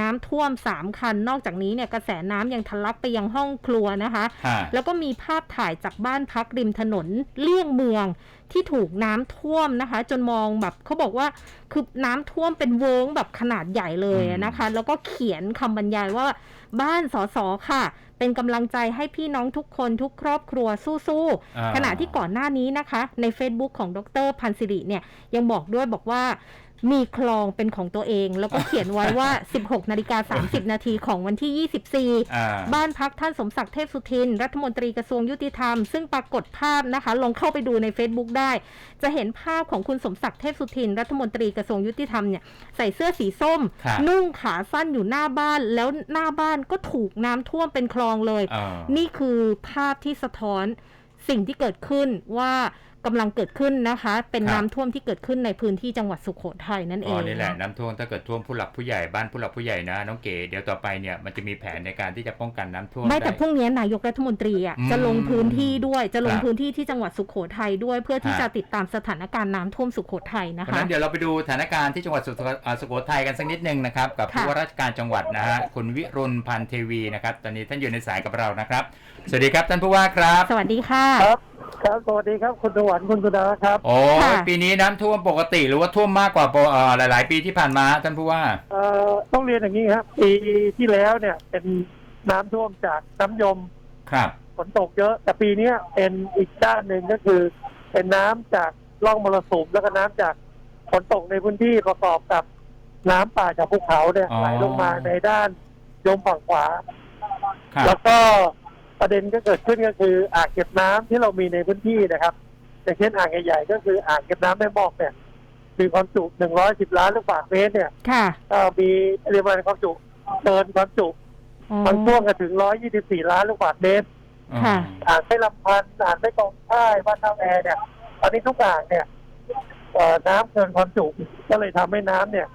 น้ำท่วมสามคัน นอกจากนี้เนี่ยกระแสน้ำยังทะลักไปยังห้องครัวนะคะ ฮะ แล้วก็มีภาพถ่ายจากบ้านพักริมถนนเลี่ยงเมืองที่ถูกน้ำท่วมนะคะ จนมองแบบเขาบอกว่าคือน้ำท่วมเป็นเวิงแบบขนาดใหญ่เลยนะคะ แล้วก็เขียนคำบรรยายว่าบ้านสอสอค่ะ เป็นกำลังใจให้พี่น้องทุกคนทุกครอบครัวสู้ๆอ่าขณะที่ก่อนหน้านี้นะคะ ใน Facebook ของดรพันศิริเนี่ยยังบอกด้วยบอกว่า มีคลองเป็นของตัวเอง แล้วก็เขียนไว้ว่า 16 นาฬิกา 30 นาทีของวันที่ 24อ่าบ้านพักท่านสมศักดิ์เทพสุทิน รัฐมนตรีกระทรวงยุติธรรม ซึ่งปรากฏภาพนะคะ ลองเข้าไปดูใน Facebook ได้ จะเห็นภาพของคุณสมศักดิ์เทพสุทิน รัฐมนตรีกระทรวงยุติธรรมเนี่ยใส่เสื้อสีส้มครับนุ่งขาสั้นอยู่หน้าบ้าน แล้วหน้าบ้านก็ถูกน้ำท่วมเป็นคลองเลยอ่านี่คือภาพที่สะท้อนสิ่งที่เกิดขึ้นว่า กำลังเกิดขึ้นนะคะ เป็นครับน้ำท่วมที่เกิดขึ้นในพื้นที่จังหวัดสุโขทัยนั่นเออ๋องนี่แหละน้ำท่วมถ้าเกิดท่วมผู้หลักผู้ใหญ่บ้านผู้หลักผู้ใหญ่นะน้องเก๋เดี๋ยวต่อไปเนี่ยมันจะมีแผนในการที่จะป้องกันน้ำท่วมไม่แต่ด้พรุ่งนี้นายกรัฐมนตรีอะอืมจะลงพื้นที่ด้วยจะลงครับพื้นที่ที่จังหวัดสุโขทัยด้วย เพื่อที่ฮะจะติดตามสถานการณ์น้ำท่วมสุโขทัยนะเพราะฉะคะนั้นเดี๋ยวเราไปดูสถานการณ์ที่จังหวัดสุโขอ่าสุโขทัยกันสักนิดหนึ่งนะครับกับค่ะผู้ว่าราชการจังหวัดนะฮะคุณวิรุณพันธ์เทวีนะครับตอนนี้ท่านอยู่ในสายกับเรานะครับ สวัสดีครับท่านผู้ว่าครับ สวัสดีค่ะ ครับครับสวัสดีครับคุณสวรรค์คุณสุดาครับโอ้ค่ะ ปีนี้น้ำท่วมปกติหรือว่าท่วมมากกว่าปกเอ่อหลาย ๆ ปีที่ผ่านมาท่านผู้ว่า เอ่อต้องเรียนอย่างนี้ครับปีที่แล้วเนี่ยเป็นน้ำท่วมจากน้ำยมครับ ฝนตกเยอะ แต่ปีเนี้ยเป็นอีกด้านหนึ่งก็คือ เป็นน้ำจากร่องมรสุมแล้วก็น้ำจากฝนตกในพื้นที่ประกอบกับน้ำป่าจากภูเขาเนี่ยอ๋อ ไหลลงมาในด้านยมฝั่งขวา ครับ แล้วก็ ประเด็นก็เกิดขึ้นก็คืออ่างเก็บน้ำที่เรามีในพื้นที่นะครับอย่างเช่นอ่างใหญ่ๆก็คืออ่างเก็บน้ำแม่มอกเนี่ยมีความจุ 110 ล้านลูกบาศก์เมตรเนี่ยค่ะก็มีปริมาณความจุเกินความจุอ๋อมันช่วงกันถึง 124 ล้านลูกบาศก์เมตรค่ะอ่างไม่ลำพันธ์อ่างไม่กองท่ายบ้านท่าแอร์เนี่ยตอนนี้ทุกอ่างเนี่ยเอ่อน้ำเกินความจุก็เลยทำให้น้ำเนี่ย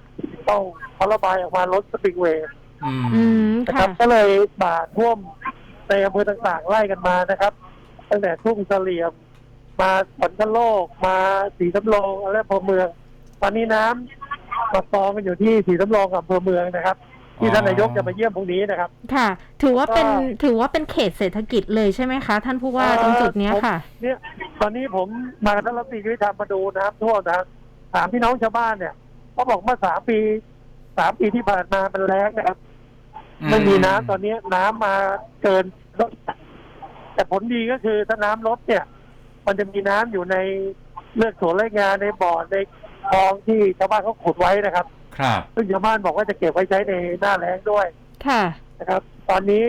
ต้องเขาระบายออกมาลดสปริงเวย์อืมอืมนะคค่ะรับก็เลยบ่าท่วม ในอำเภอต่างๆ ไล่กันมานะครับ ตั้งแต่ทุ่งเสลี่ยมมาสวนทะโลก มาสีสำโรงและอำเภอเมือง ตอนนี้น้ำมากองกันอยู่ที่สีสำโรงกับอำเภอเมืองนะครับ ที่ท่านนายกจะมาเยี่ยมพรุ่งนี้นะครับ ค่ะ ถือว่าเป็นก็ถือว่าเป็นเขตเศรษฐกิจเลยใช่ไหมคะ ท่านผู้ว่าตรงจุดเนี้ยค่ะ เนี่ยตอนนี้ผมมากับท่านรัฐมนตรียุติธรรมมาดูน้ำท่วมนะครับถามพี่น้องชาวบ้านเนี่ยเขาบอกเมื่อสามปีสามปีที่ผ่านมามันแล้งนะครับ ไม่มีน้ำตอนนี้น้ำมาเกิน ลดแต่ผลดีก็คือถ้าน้ำลดเนี่ย มันจะมีน้ำอยู่ในเลือกสวนไร่งานในบ่อในคลองที่ชาวบ้านเขาขุดไว้นะครับ ครับซึ่งชาวบ้านบอกว่าจะเก็บไว้ใช้ในหน้าแล้งด้วย ค่ะนะครับ ตอนนี้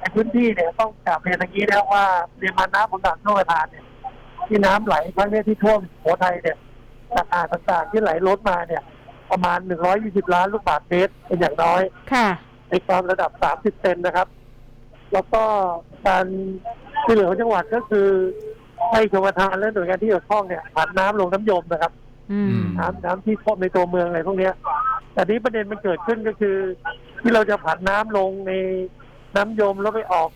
ในพื้นที่เนี่ยต้องกลับเรียนอย่างนี้นะว่าปริมาณน้ำของด่านโนทานเนี่ย ที่น้ำไหลครั้งนี้ที่ท่วมสุโขทัยเนี่ยจากอ่างต่างๆที่ไหลล้นมาเนี่ย ประมาณ120ล้านลูกบาศก์เมตรเป็นอย่างน้อย ค่ะในความระดับ30เซนนะครับ แล้วก็การที่เหลือของจังหวัดก็คือให้ชมทานและหน่วยงานที่เกี่ยวข้องเนี่ยผันน้ำลงน้ำยมนะครับอืม น้ำน้ำที่ท่วมในตัวเมืองอะไรพวกเนี้ยแต่นี้ประเด็นมันเกิดขึ้นก็คือ ที่เราจะผันน้ำลงในน้ำยมแล้วไปออก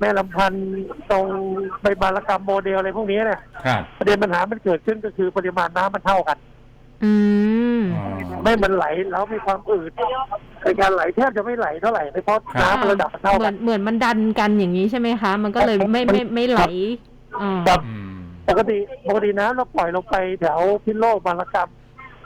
แม่ลำพันธ์ตรงใบบารกรรมโมเดลอะไรพวกนี้เนี่ยครับประเด็นปัญหามันเกิดขึ้นก็คือปริมาณน้ำมันเท่ากัน อืม อ๋อไม่มันไหลแล้วมีความอืด ในการไหลแทบจะไม่ไหลเท่าไหร่เพราะครับ น้ำมันระดับมันเท่าเหมืกัอนน เหมือนมันดันกันอย่างนี้ใช่ไหมคะ มันก็เลยไม่ไม่ไม่ไหลอ่าครับ อืม ปกติปกติน้ำเราปล่อยลงไปแถวพิษโลกบางระกรรม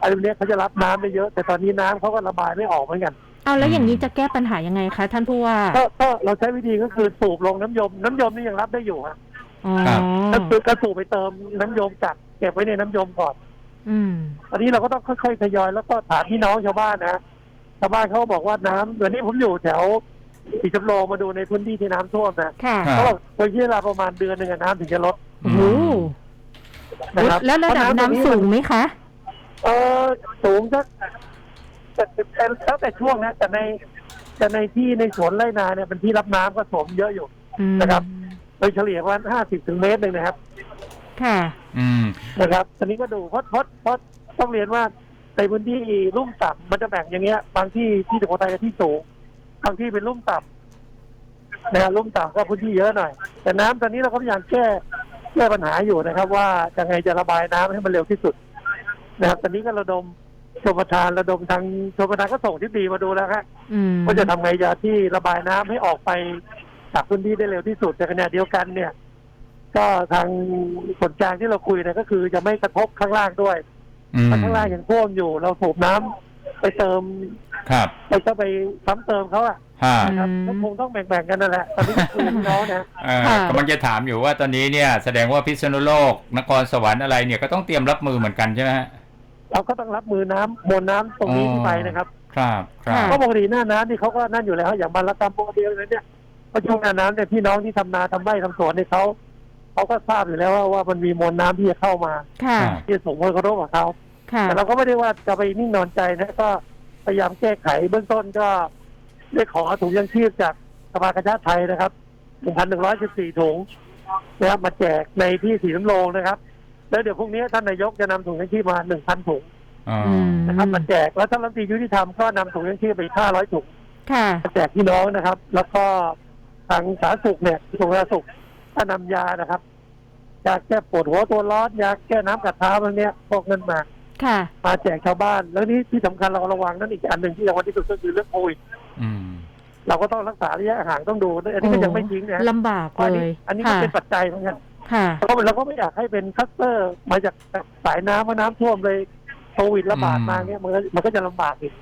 อะไรพวกเนี้ยเขาจะรับน้ำได้เยอะ แต่ตอนนี้น้ำเขาก็ระบายไม่ออกเหมือนกันเอาแล้วอย่างนี้จะแก้ปัญหายังไงคะท่านผู้ว่าก็ก็เราใช้วิธีก็คือสูบลงน้ำยม น้ำยมนี่ยังรับได้อยู่ฮะอ๋อก็คือก็สูบไปเติมน้ำยมกักเก็บไว้ในน้ำยมก่อน อืมตอนนี้เราก็ต้องค่อยๆทยอยแล้วก็ถามพี่น้องชาวบ้านนะ ชาวบ้านเขาบอกว่าน้ำเดี๋ยวนี้ผมอยู่แถวสีจำโรงมาดูในพื้นที่ที่น้ำท่วมนะค่ะครับ เขาบอกโดยที่เวลาประมาณเดือนหนึ่งอะน้ำถึงจะลดโอ้โหนะครับแล้วระดับเพาน้ำตรงสูงไหมคะ เออสูงสักแต่แต่แล้วแต่ช่วงนะ แต่ในแต่ในที่ในสวนไรนาเนี่ยเป็นที่รับน้ำก็สมเยอะอยู่ อืมนะครับ โดยเฉลี่ยประมาณห้าสิบถึงเมตรหนึ่งนะครับ ค่ะ อืม นะครับตอนนี้ก็ดูเพราะเพราะเพราะต้องเรียนว่า ในพื้นที่ลุ่มต่ำมันจะแบ่งอย่างเงี้ย บางที่ที่สุโขทัยกับที่สูงบางที่เป็นลุ่มต่ำนะฮะลุ่มต่ำก็พื้นที่เยอะหน่อย แต่น้ำตอนนี้เราก็พยายามแก้แก้ปัญหาอยู่นะครับ ว่ายังไงจะระบายน้ำให้มันเร็วที่สุด นะครับ ตอนนี้ก็ระดมชมประทานระดมทางชมประทานก็ส่งที่ดีมาดูแล้วครับอืมว่าจะทำไงจะที่ระบายน้ำให้ออกไปจากพื้นที่ได้เร็วที่สุดแต่ขณะเดียวกันเนี่ย ก็ทางส่วนกลางที่เราคุยเนี่ยก็คือจะไม่กระทบข้างล่างด้วย อืมเพราะข้างล่างยังท่วมอยู่ เราสูบน้ำไปเติมครับไปก็ไปซ้ำเติมเขาอะฮะนะครับอืม ก็คงต้องแบ่งๆกันนั่นแหละตอนนี้ก็คุยกับพี่น้องนะ เอ่อค่ะ กำลังจะถามอยู่ว่าตอนนี้เนี่ย แสดงว่าพิษณุโลก นครสวรรค์อะไรเนี่ยก็ต้องเตรียมรับมือเหมือนกันใช่ไหมฮะ เราก็ต้องรับมือน้ำมวลน้ำตรงนี้ที่ไปนะครับครับครับเพราะปกติหน้าน้ำนี่เขาก็นั่นอยู่แล้วอย่างบารกรรมปกติอะไรเนี่ยเพราะช่วงหน้าน้ำเนี่ยพี่น้องที่ทำนาทำไร่ทำสวนเนี่ยเขาเขาก็ทราบอยู่แล้วว่าว่ามันมีมวลน้ำที่จะเข้ามา ค่ะครับที่จะส่งผลกระทบกับเขาค่ะ แต่เราก็ไม่ได้ว่าจะไปนิ่งนอนใจนะก็พยายามแก้ไขเบื้องต้นก็ได้ขอถุงยังชีพจากสภากาชาติไทยนะครับ1,114ถุงนะครับมาแจกในที่สีน้ำโรงนะครับ แล้วเดี๋ยวพรุ่งนี้ท่านนายกจะนำถุงยังชีพมา1,000ถุงอ๋ออืมนะครับมาแจกแล้วท่านรัฐมนตรียุติธรรมก็นำถุงยังชีพไป500ถุงค่ะมาแจกพี่น้องนะครับ แล้วก็ทางสาธารณสุขเนี่ยกระทรวงสาธารณสุขก็นำยานะครับยาแก้ปวดหัวตัวร้อนยาแก้น้ำกัดเท้าพวกเนี้ยพวกนั้นมา ค่ะ มาแจกชาวบ้าน แล้วนี่ที่สำคัญเราระวังนั่นอีกอันหนึ่งที่สำคัญที่สุดก็คือเรื่องโควิดอืม เราก็ต้องรักษาระยะห่างต้องดูอันนี้ก็ยังไม่ทิ้งนะลำบากเพราะอันเลนี้ยอันนี้ก็ค่ะเป็นปัจจัยเหมือนกันค่ะเพราะเราก็ไม่อยากให้เป็นคลัสเตอร์มาจากสายน้ำเพราะน้ำท่วมเลยโควิดระบาดมาเนี่ยมันก็มันก็จะลำบากอีก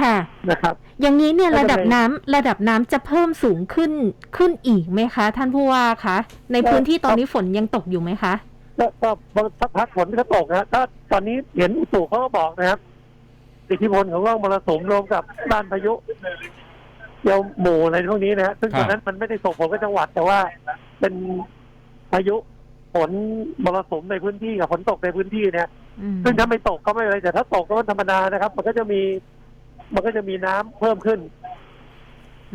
ค่ะนะครับ อย่างนี้เนี่ยก็ระจะดับเป็นน้ำระดับน้ำจะเพิ่มสูงขึ้นขึ้นอีกไหมคะ ท่านผู้ว่าคะในพื้นที่ตอนนี้ฝนยังตกอยู่ไหมคะ ก็ก็สักพักฝนก็ตกนะถ้าตอนนี้เห็นอุตุเขาก็บอกนะครับ อิทธิพลของร่องมรสุมรวมกับด้านพายุเดียวหมู่อะไรพวกนี้นะฮะซึ่งครับตอนนั้นมันไม่ได้ส่งผลกับจังหวัด แต่ว่าเป็นพายุฝนมรสุมในพื้นที่กับฝนตกในพื้นที่เนี่ยอืมซึ่งถ้าไม่ตกก็ไม่เป็นไรแต่ถ้าตกก็ธรรมดานะครับ มันก็จะมี มันก็จะมีน้ำเพิ่มขึ้น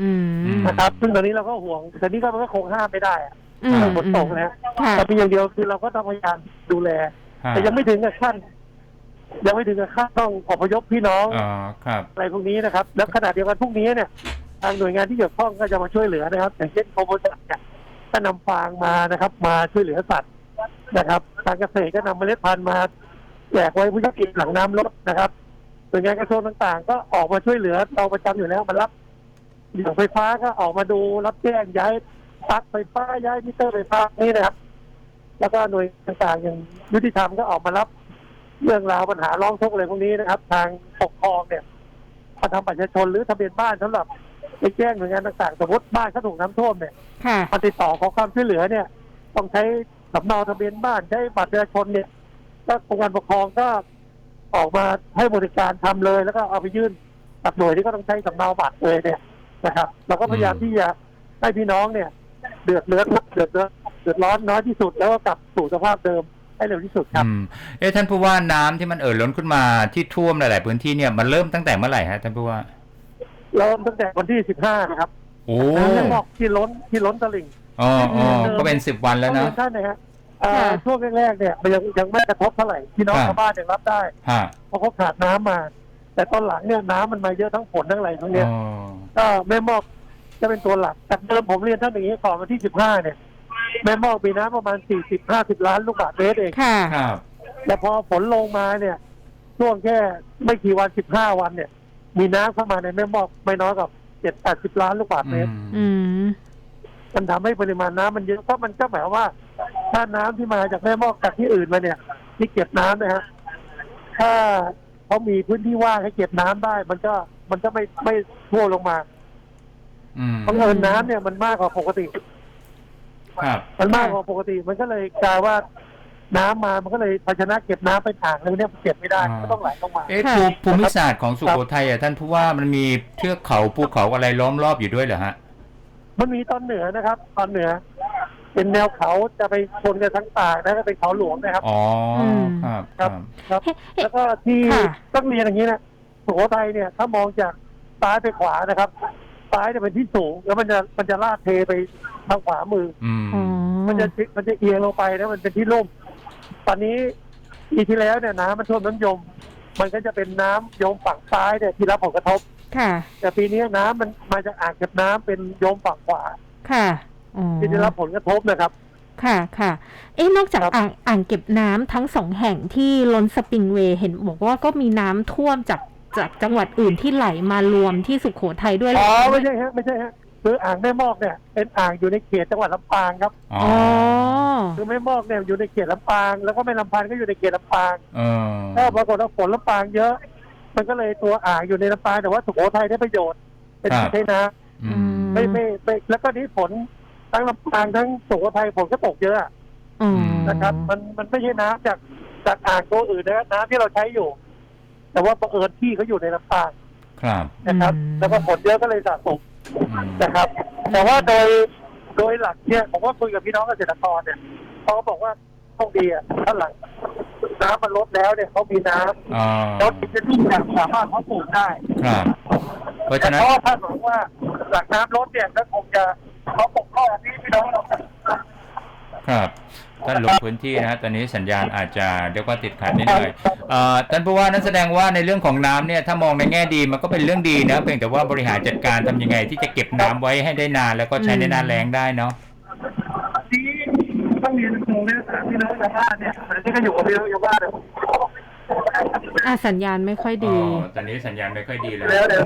อืมนะครับ ซึ่งตอนนี้เราก็ห่วงแต่นี่ก็มันก็คงห้ามไม่ได้ อะอืมเรื่องฝนตกนะค่ะ แต่เพียงอย่างเดียวคือเราก็ต้องพยายามดูแล ฮะแต่ยังไม่ถึงกับขั้นยังไม่ถึงกับขั้นต้องอพยพพี่น้องอ๋อครับ อะไรพวกนี้นะครับ แล้วขณะเดียวกันพรุ่งนี้เนี่ย ทางหน่วยงานที่เกี่ยวข้องก็จะมาช่วยเหลือนะครับ อย่างเช่นโคโมจักเนี่ยก็นำฟางมานะครับ มาช่วยเหลือสัตว์นะครับ ทางเกษตรก็นำเมล็ดพันธุ์มาแจกไว้ผู้ยากจนหลังน้ำลดนะครับหน่วยงานกระทรวงต่างๆ ก็ออกมาช่วยเหลือเราประจำอยู่แล้วมารับอย่างไฟฟ้าก็ออกมาดูรับแจ้งย้าย ปลั๊กไฟฟ้าย้ายมิเตอร์ไฟฟ้านี่นะครับ แล้วก็หน่วยต่างๆอย่างยุติธรรมก็ออกมารับ เรื่องราวปัญหาร้องทุกข์อะไรพวกนี้นะครับ ทางปกครองเนี่ยมาทำบัตรประชาชนหรือทะเบียนบ้านสำหรับไปแจ้งหน่วยงานต่างๆ สมมติบ้านเขาถูกน้ำท่วมเนี่ยค่ะมาติดต่อขอความช่วยเหลือเนี่ย ต้องใช้สำเนาทะเบียนบ้านใช้บัตรประชาชนเนี่ยก็องค์การปกครองก็ออกมาให้บริการทำเลย แล้วก็เอาไปยื่นกับหน่วยที่ก็ต้องใช้สำเนาบัตรเลยเนี่ยนะครับ เราก็พยายามอืมที่จะให้พี่น้องเนี่ย เดือดเร้อนเดือดเร้อนเดือดร้อนน้อยที่สุดแล้วก็กลับสู่สภาพเดิมให้เร็วที่สุดครับ อืมเอ๊ะท่านผู้ว่าน้ำที่มันเอ่อล้นขึ้นมาที่ท่วมหลาย ๆ พื้นที่เนี่ยมันเริ่มตั้งแต่เมื่อไหร่ฮะท่านผู้ว่า เริ่มตั้งแต่วันที่ 15 นะครับโอ้น้ำแม่มอกที่ล้นที่ล้นตลิ่ง อ๋ออ๋อก็เป็นสิบวันแล้วต้องนะเรียนท่านนะฮะเอ่อค่ะ ช่วงแรกๆเนี่ยมันยังยังไม่กระทบเท่าไหร่พี่น้องค่ะชาวบ้านยังรับได้ฮะเพราะเขาขาดน้ำมา แต่ตอนหลังเนี่ยน้ำมันมาเยอะทั้งฝนทั้งอะไรทั้งเนี้ยอ๋อก็แม่มอก จะเป็นตัวหลักแต่เดิมผมเรียนท่านอย่างนี้ก่อนวันที่15เนี่ย แม่มอกมีน้ำประมาณ40-50ล้านลูกบาศก์เมตรเองค่ะครับ แต่พอฝนลงมาเนี่ยช่วงแค่ไม่กี่วัน15วันเนี่ย มีน้ำเข้ามาในแม่มอกไม่น้อยกว่า7-80ล้านลูกบาศก์เมตร อืม มันทำให้ปริมาณน้ำมันเยอะเพราะมันก็หมายความว่า ถ้าน้ำที่มาจากแม่มอกจากที่อื่นมาเนี่ย ที่เก็บน้ำนะฮะถ้าเขามีพื้นที่ว่างให้เก็บน้ำได้ มันก็มันก็ไม่ไม่ท่วมลงมาอืม เพราะเอิญน้ำเนี่ยมันมากกว่าปกติ ครับ มันมากกว่าปกติ มันก็เลยกลายว่าน้ำมามันก็เลยภาชนะเก็บน้ำไปถังแล้วเนี่ยมันเก็บไม่ได้อ่าก็ต้องไหลลงมา เอ๊ะค่ะภูภูมิศาสตร์ของสุโขทัยอะท่านผู้ว่ามันมีเทือกเขาภูเขาอะไรล้อมรอบอยู่ด้วยเหรอฮะ มันมีตอนเหนือนะครับ ตอนเหนือ เป็นแนวเขาจะไปชนกันทั้งตากนะก็เป็นเขาหลวงนะครับ อ๋ออมครับคครัรับบครับเฮ้เฮ้แล้วก็ที่ค่ะต้องเรียนอย่างนี้นะสุโขทัยเนี่ย ถ้ามองจากซ้ายไปขวานะครับ ซ้ายจะเป็นที่สูง แล้วมันจะมันจะลาดเทไปทางขวามือ อืมอ๋อมันจะมันจะเอียงลงไปนะมันเป็นที่ลุ่ม ตอนนี้ปีที่แล้วเนี่ยน้ำมันท่วมน้ำยม มันก็จะเป็นน้ำยมฝั่งซ้ายเนี่ยที่รับผลกระทบ ค่ะ แต่ปีนี้น้ำมันมาจากอ่างเก็บน้ำเป็นโยมฝั่งขวา ค่ะอ๋อที่ได้รับผลกระทบนะครับ ค่ะ ค่ะ เอ๊ะ นอกจากครับ อ่างอ่างเก็บน้ำทั้งสองแห่งที่ล้นสปริงเวย์เห็นบอกว่าก็มีน้ำท่วมจาก จากจังหวัดอื่นที่ไหลมารวมที่สุโขทัยด้วยอ๋อไม่ใช่ฮะไม่ใช่ฮะคืออ่างแม่มอกเนี่ยเป็นอ่างอยู่ในเขตจังหวัดลำปางครับ อ๋ออ๋อคือแม่มอกเนี่ยอยู่ในเขตลำปาง แล้วก็แม่ลำพานก็อยู่ในเขตลำปางเออถ้าปรากฏว่าฝนลำปางเยอะ มันก็เลยตัวอ่างอยู่ในลำปางแต่ว่าสุโขทัยได้ประโยชน์ เป็นที่ใช้น้อืมำไม่ไม่ไม่แล้วก็นี้ฝนทั้งลำปางทั้งสุโขทัยฝนก็ตกเยอะอ๋อนะครับมันมันไม่ใช่น้ำจากจากอ่างตัวอื่นนะน้ำที่เราใช้อยู่ แต่ว่าบังเอิญที่เขาอยู่ในลำปางครับนะครับแล้วก็ฝนเยอะก็เลยสะสมอืมนะครับ แต่ว่าโดยโดยหลักเนี่ยผมว่าคุยกับพี่น้องเกษตรกรเนี่ยเขาก็บอกว่าโชคดีอะถ้าหลังน้ำมันลดแล้วเนี่ยเขามีน้ำอ๋อรถจะที่แบบสามารถเพาะปลูกได้ ครับ เพราะแต่ฉะนั้นเพราะว่าถ้าสมมติว่าหลังน้ำลดเนี่ยก็คงจะเขาปกครองที่พี่น้องเรา ครับ ท่านลงพื้นที่นะฮะตอนนี้สัญญาณอาจจะเรียกว่าติดขัดนิดหน่อยเอ่อท่านผู้ว่านั่นแสดงว่าในเรื่องของน้ำเนี่ยถ้ามองในแง่ดีมันก็เป็นเรื่องดีนะเพียงแต่ว่าบริหารจัดการทำยังไงที่จะเก็บน้ำไว้ให้ได้นาน แล้วก็ใช้ในหน้าแล้งได้เนาะที่ต้องเรียนตรงๆเนี่ยถามพี่น้องชาวบ้านเนี่ยอันนี้ก็อยู่กับพี่น้องชาวบ้านเนี่ยอะสัญญาณไม่ค่อยดีอ๋อตอนนี้สัญญาณไม่ค่อยดีเลยแล้วเดี๋ยว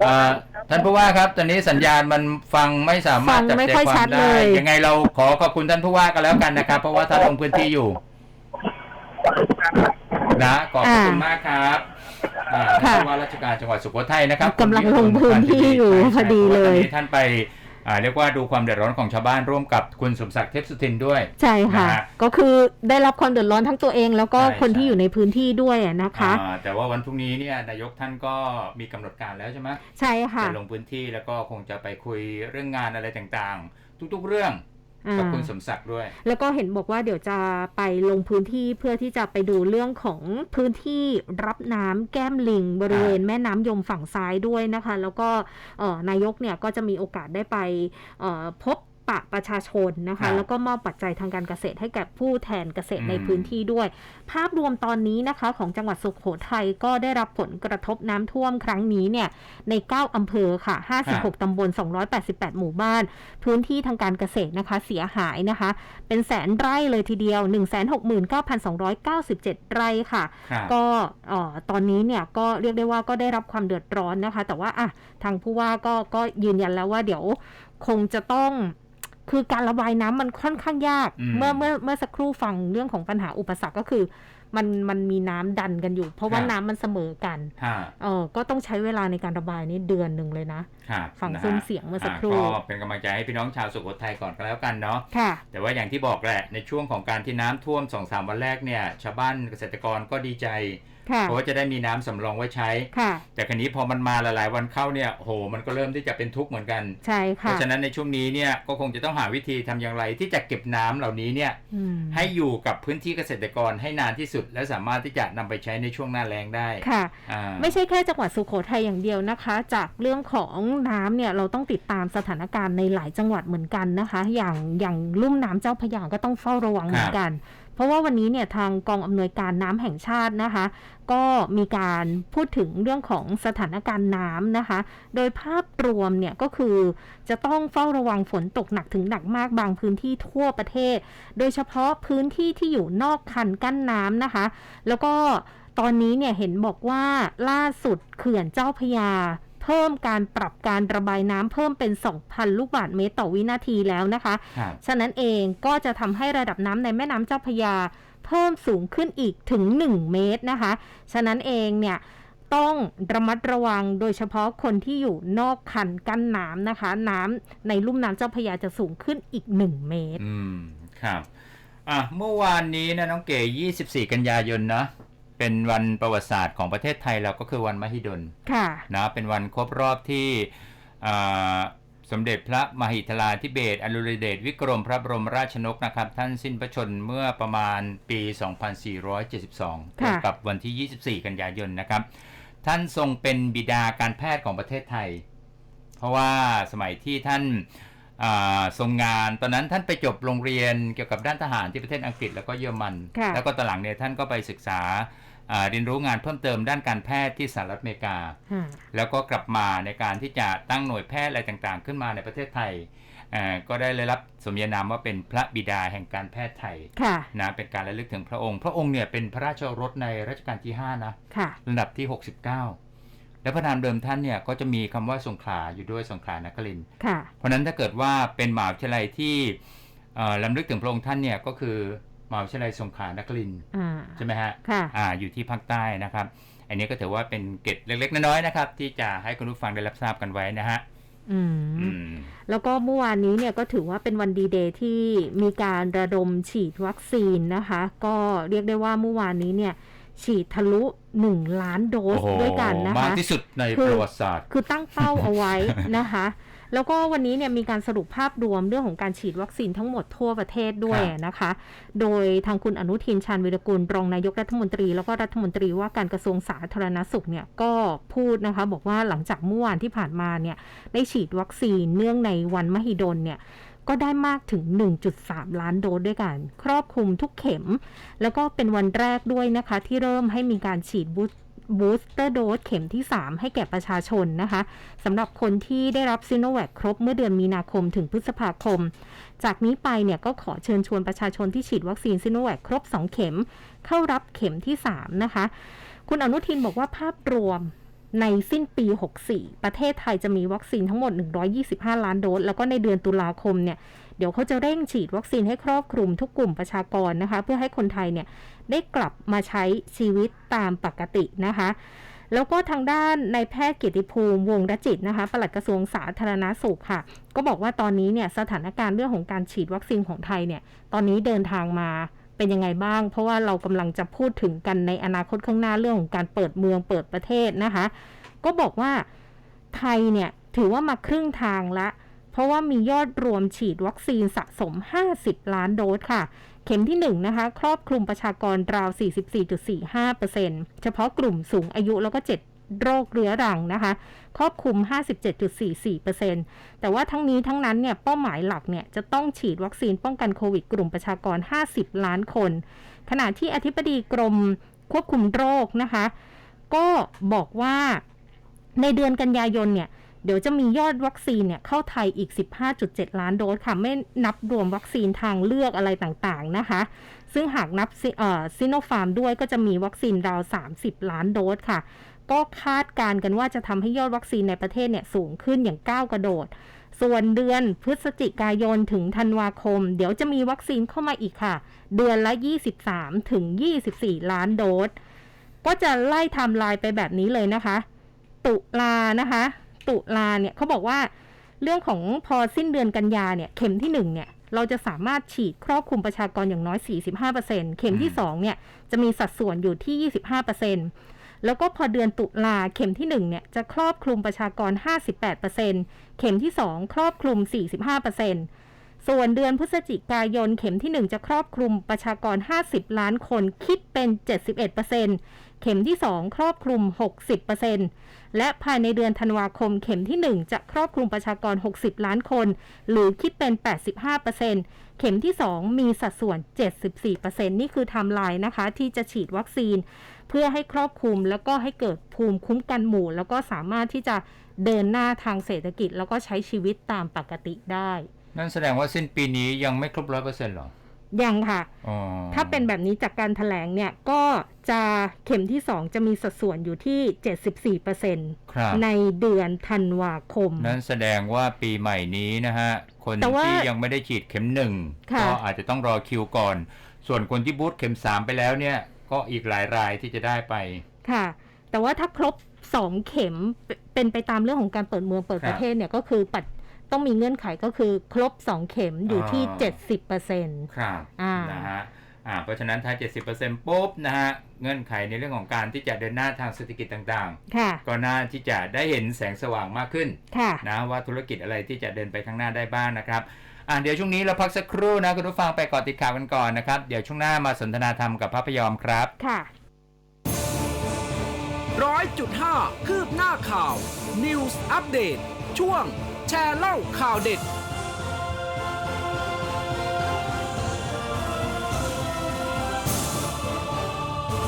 เอ่อ ท่านผู้ว่าครับ ตอนนี้สัญญาณมันฟังไม่สามารถฟังจับไม่ใจค่อยควาชัมดได้เลยยังไงเราขอขอบคุณท่านผู้ว่ากันแล้วกันนะครับ เพราะว่าท่านลงพื้นที่อยู่นะขอบพระคุณมากครับอ่าค่ะท่านผู้ว่าราชการจังหวัดสุโขทัยนะครับกำลังลงพื้นที่อยู่พอดีเลยใช่ใช่พราะว่าตอนนี้ท่านไปอ่า เรียกว่าดูความเดือดร้อนของชาวบ้านร่วมกับคุณสมศักดิ์เทพสุทินด้วย ใช่ค่ะนะฮะก็คือได้รับความเดือดร้อนทั้งตัวเอง แล้วก็ใช่คนที่ใช่อยู่ในพื้นที่ด้วยอะนะคะอ่าแต่ว่าวันพรุ่งนี้เนี่ยนายกท่านก็มีกำหนดการแล้วใช่ไหมใช่ค่ะจะลงพื้นที่แล้วก็คงจะไปคุยเรื่องงานอะไรต่างๆ ทุกๆเรื่องอ่า กับคุณสมศักดิ์ด้วย แล้วก็เห็นบอกว่าเดี๋ยวจะไปลงพื้นที่เพื่อที่จะไปดูเรื่องของพื้นที่รับน้ำแก้มลิง บริเวณแม่น้ำยมฝั่งซ้ายด้วยนะคะ แล้วก็เอ่อนายกเนี่ยก็จะมีโอกาสได้ไปเอ่อพบ ปะประชาชนนะครัคะบแล้วก็มอบปัจจัยทางการเกษตรให้กับผู้แทนเกษตรอืมในพื้นที่ด้วย ภาพรวมตอนนี้นะคะ ของจังหวัดสุโขทัยก็ได้รับผลกระทบน้ำท่วมครั้งนี้เนี่ยใน 9อำเภอค่ะ 56ตำบล 288 หมู่บ้าน พื้นที่ทางการเกษตรนะคะ เสียหายนะคะ เป็นแสนไร่เลยทีเดียว 169,297 ไร่ค่ะครับก็เอ่อตอนนี้เนี่ยก็เรียกได้ว่าก็ได้รับความเดือดร้อนนะคะ แต่ว่าอะทางผู้ว่าก็ก็ยืนยันแล้วว่าเดี๋ยวคงจะต้อง คือการระบายน้ำมันค่อนข้างยากอืมเมื่อเมื่อเมื่อสักครู่ฟังเรื่องของปัญหาอุปสรรคก็คือ มันมันมีน้ำดันกันอยู่ เพราะว่าครับน้ำมันเสมอกันฮะเออก็ต้องใช้เวลาในการระบายนี่เดือนหนึ่งเลยนะ ครับฟังนะฮะซุ้มเสียงเมื่อสักครู่อ่าก็เป็นกำลังใจให้พี่น้องชาวสุโขทัยก่อนก็แล้วกันเนาะค่ะ แต่ว่าอย่างที่บอกแหละในช่วงของการที่น้ำท่วม2อสวันแรกเนี่ยชาวบ้านเกษตรกรก็ดีใจค่ะเพราะว่าจะได้มีน้ำสำรองไว้ใช้ค่ะแต่ครั้นี้พอมันมาหลายๆวันเข้าเนี่ยโหมันก็เริ่มที่จะเป็นทุกข์เหมือนกันใช่เพค่ะราะฉะนั้นในช่วงนี้เนี่ยก็คงจะต้องหาวิธีทำอย่างไร ที่จะเก็บน้ำเหล่านี้เนี่ยอืมให้อยู่กับพื้นที่เกษตรกรให้นานที่สุด และสามารถที่จะนำไปใช้ในช่วงหน้าแล้งได้ค่ะอ่าไม่ใช่แค่จังหวัดสุโขทัยอย่างเดียวนะคะ จากเรื่องของน้ำเนี่ยเราต้องติดตามสถานการณ์ในหลายจังหวัดเหมือนกันนะคะ อย่างอย่างลุ่มน้ำเจ้าพระยาก็ต้องเฝ้าระวังเหมือนกัน เพราะว่าวันนี้เนี่ยทางกองอำนวยการน้ำแห่งชาตินะคะ ก็มีการพูดถึงเรื่องของสถานการณ์น้ำนะคะ โดยภาพรวมเนี่ยก็คือจะต้องเฝ้าระวังฝนตกหนักถึงหนักมากบางพื้นที่ทั่วประเทศ โดยเฉพาะพื้นที่ที่อยู่นอกคันกั้นน้ำนะคะ แล้วก็ตอนนี้เนี่ยเห็นบอกว่าล่าสุดเขื่อนเจ้าพยา พิ่มการปรับการระบายน้ำเพิ่มเป็น 2,000 ลูกบาศก์เมตรต่อวินาทีแล้วนะคะครับฉะนั้นเองก็จะทำให้ระดับน้ำในแม่น้ำเจ้าพระยา เพิ่มสูงขึ้นอีกถึง 1 เมตรนะคะ ฉะนั้นเองเนี่ยต้องระมัดระวังโดยเฉพาะคนที่อยู่นอกคันกั้นน้ำนะคะ น้ำในลุ่มน้ำเจ้าพระยาจะสูงขึ้นอีก 1 เมตร อืม ครับ อะ เมื่อวานนี้นะน้องเก๋24 กันยายนนะ เป็นวันประวัติศาสตร์ของประเทศไทยเราก็คือวันมหิดลค่ะนะเป็นวันครบรอบที่อ่าสมเด็จพระมหิทลาธิเบศรอดุลยเดชวิกรมพระบรมราชนกนะครับ ท่านสิ้นพระชนม์เมื่อประมาณปี 2472ตรงกับวันที่ 24 กันยายนนะครับ ท่านทรงเป็นบิดาการแพทย์ของประเทศไทย เพราะว่าสมัยที่ท่านอ่าทรงงานตอนนั้นท่านไปจบโรงเรียนเกี่ยวกับด้านทหารที่ประเทศอังกฤษแล้วก็เยอรมันค่ะแล้วก็ตอนหลังเนี่ยท่านก็ไปศึกษาอ่า เรียนรู้งานเพิ่มเติมด้านการแพทย์ที่สหรัฐอเมริกาอ่าแล้วก็กลับมาในการที่จะตั้งหน่วยแพทย์อะไรต่างๆ ขึ้นมาในประเทศไทยอ่าก็ได้รับสมญานามว่าเป็นพระบิดาแห่งการแพทย์ไทยค่ะนะเป็นการระลึกถึงพระองค์ พระองค์เนี่ยเป็นพระราชโอรสในรัชกาลที่ 5 นะค่ะลำดับที่ 69 และพระนามเดิมท่านเนี่ยก็จะมีคำว่าสงขลาอยู่ด้วยสงขลานครินทร์ค่ะเพราะฉะนั้นถ้าเกิดว่าเป็นมหาวิทยาลัยที่เอ่อลำลึกถึงพระองค์ท่านเนี่ยก็คือ มหาวิทยาลัยสงขลานครินทร์อ่าใช่ไหมฮะค่ะอ่าอยู่ที่ภาคใต้นะครับ อันนี้ก็ถือว่าเป็นเกร็ดเล็กๆ น้อยๆนะครับ ที่จะให้คุณผู้ฟังได้รับทราบกันไว้นะฮะอืมอืมแล้วก็เมื่อวานนี้เนี่ยก็ถือว่าเป็นวันดีเดย์ที่มีการระดมฉีดวัคซีนนะคะ ก็เรียกได้ว่าเมื่อวานนี้เนี่ยฉีดทะลุ1ล้านโดสโอ้โหด้วยกันนะมากคะที่สุดในคือประวัติศาสตร์ คือตั้งเป้าเอาไว้นะคะ แล้วก็วันนี้เนี่ยมีการสรุปภาพรวมเรื่องของการฉีดวัคซีนทั้งหมดทั่วประเทศด้วยครับนะคะ โดยทางคุณอนุทินชาญวิรกุลรองนายกรัฐมนตรี แล้วก็รัฐมนตรีว่าการกระทรวงสาธารณสุขเนี่ยก็พูดนะคะ บอกว่าหลังจากเมื่อวานที่ผ่านมาเนี่ยได้ฉีดวัคซีนเนื่องในวันมหิดลเนี่ยก็ได้มากถึง 1.3 ล้านโดสด้วยกัน ครอบคลุมทุกเข็ม แล้วก็เป็นวันแรกด้วยนะคะ ที่เริ่มให้มีการฉีดบูส บูสเตอร์โดสเข็มที่ 3 ให้แก่ประชาชนนะคะสำหรับคนที่ได้รับซิโนแวคครบเมื่อเดือนมีนาคมถึงพฤษภาคม จากนี้ไปเนี่ยก็ขอเชิญชวนประชาชนที่ฉีดวัคซีนซิโนแวคครบ 2 เข็ม เข้ารับเข็มที่ 3 นะคะ คุณอนุทินบอกว่าภาพรวมในสิ้นปี 64 ประเทศไทยจะมีวัคซีนทั้งหมด 125 ล้านโดส แล้วก็ในเดือนตุลาคมเนี่ย เดี๋ยวเขาจะเร่งฉีดวัคซีนให้ครอบคลุมทุกกลุ่มประชากรนะคะ เพื่อให้คนไทยเนี่ย ได้กลับมาใช้ชีวิตตามปกตินะคะ แล้วก็ทางด้านนายแพทย์เกียรติภูมิวงรจิตนะคะปลัดกระทรวงสาธารณาสุขค่ะ ก็บอกว่าตอนนี้เนี่ยสถานการณ์เรื่องของการฉีดวัคซีนของไทยเนี่ยตอนนี้เดินทางมาเป็นยังไงบ้าง เพราะว่าเรากำลังจะพูดถึงกันในอนาคตข้างหน้าเรื่องของการเปิดเมืองเปิดประเทศนะคะ ก็บอกว่าไทยเนี่ยถือว่ามาครึ่งทางละ ราะว่ามียอดรวมฉีดวัคซีนสะสม 50 ล้านโดสค่ะ เข็มที่ 1 นะคะ ครอบคลุมประชากรราว 44.45%เฉพาะกลุ่มสูงอายุแล้วก็ 7 โรคเรื้อรังนะคะ ครอบคลุม 57.44%แต่ว่าทั้งนี้ทั้งนั้นเนี่ยเป้าหมายหลักเนี่ยจะต้องฉีดวัคซีนป้องกันโควิด กลุ่มประชากร 50 ล้านคน ขณะที่อธิบดีกรมควบคุมโรคนะคะ ก็บอกว่าในเดือนกันยายนเนี่ย เดี๋ยวจะมียอดวัคซีนเนี่ยเข้าไทยอีก 15.7 ล้านโดสค่ะ ไม่นับรวมวัคซีนทางเลือกอะไรต่างๆนะคะ ซึ่งหากนับซิโนฟาร์มด้วยก็จะมีวัคซีนราว 30 ล้านโดสค่ะ ก็คาดการกันว่าจะทำให้ยอดวัคซีนในประเทศเนี่ยสูงขึ้นอย่างก้าวกระโดด ส่วนเดือนพฤศจิกายนถึงธันวาคม เดี๋ยวจะมีวัคซีนเข้ามาอีกค่ะ เดือนละ 23 ถึง 24 ล้านโดส ก็จะไล่ไทม์ไลน์ไปแบบนี้เลยนะคะ ตุลานะคะ ตุลาเนี่ยเขาบอกว่าเรื่องของพอสิ้นเดือนกันยาเนี่ยเข็มที่ 1 เนี่ย เราจะสามารถฉีดครอบคลุมประชากรอย่างน้อย 45%เข็มที่ 2 เนี่ย จะมีสัดส่วนอยู่ที่ 25%แล้วก็พอเดือนตุลาเข็มที่ 1 เนี่ย จะครอบคลุมประชากร 58%เข็มที่ 2 ครอบคลุม 45% ส่วนเดือนพฤศจิกายนเข็มที่ 1 จะครอบคลุมประชากร 50 ล้านคนคิดเป็น 71%เข็มที่ 2 ครอบคลุม 60%และภายในเดือนธันวาคมเข็มที่ 1 จะครอบคลุมประชากร 60 ล้านคน หรือคิดเป็น 85%เข็มที่ 2 มีสัดส่วน 74%นี่คือไทม์ไลน์นะคะ ที่จะฉีดวัคซีน เพื่อให้ครอบคลุมแล้วก็ให้เกิดภูมิคุ้มกันหมู่ แล้วก็สามารถที่จะเดินหน้าทางเศรษฐกิจ แล้วก็ใช้ชีวิตตามปกติได้ นั่นแสดงว่าสิ้นปีนี้ยังไม่ครบร้อยเปอร์เซ็นต์หรอ ยังค่ะอ๋อถ้าเป็นแบบนี้จากการถแถลงเนี่ยก็จะเข็มที่2จะมีสัดส่วนอยู่ที่74%ครับในเดือนธันวาคม นั่นแสดงว่าปีใหม่นี้นะฮะ คนแต่ว่าที่ยังไม่ได้ฉีดเข็มหนึ่งค่ะก็อาจจะต้องรอคิวก่อน ส่วนคนที่บูสต์เข็มสามไปแล้วเนี่ย ก็อีกหลายรายที่จะได้ไป ค่ะ แต่ว่าถ้าครบ2เข็มเปเป็นไปตามเรื่องของการเปิดเมืองเปิดครับประเทศเนี่ยก็คือปัด ต้องมีเงื่อนไขก็คือครบ 2 เข็มอยู่ที่อ่า70%ครับอ่านะฮะอ่าเพราะฉะนั้นถ้า 70%ปุ๊บนะฮะเงื่อนไขในเรื่องของการที่จะเดินหน้าทางเศรษฐกิจต่างค่ะๆก็น่าที่จะได้เห็นแสงสว่างมากขึ้นค่ะนะว่าธุรกิจอะไรที่จะเดินไปข้างหน้าได้บ้างนะครับอ่าเดี๋ยวช่วงนี้เราพักสักครู่นะคุณผู้ฟังไปเกาะติดข่าวกันก่อนนะครับ เดี๋ยวช่วงหน้ามาสนทนาธรรมกับพระพยอมครับค่ะร้อยจุดห้าคืบหน้าข่าว News อัปเดตช่วง แชร์เล่าข่าวเด็ด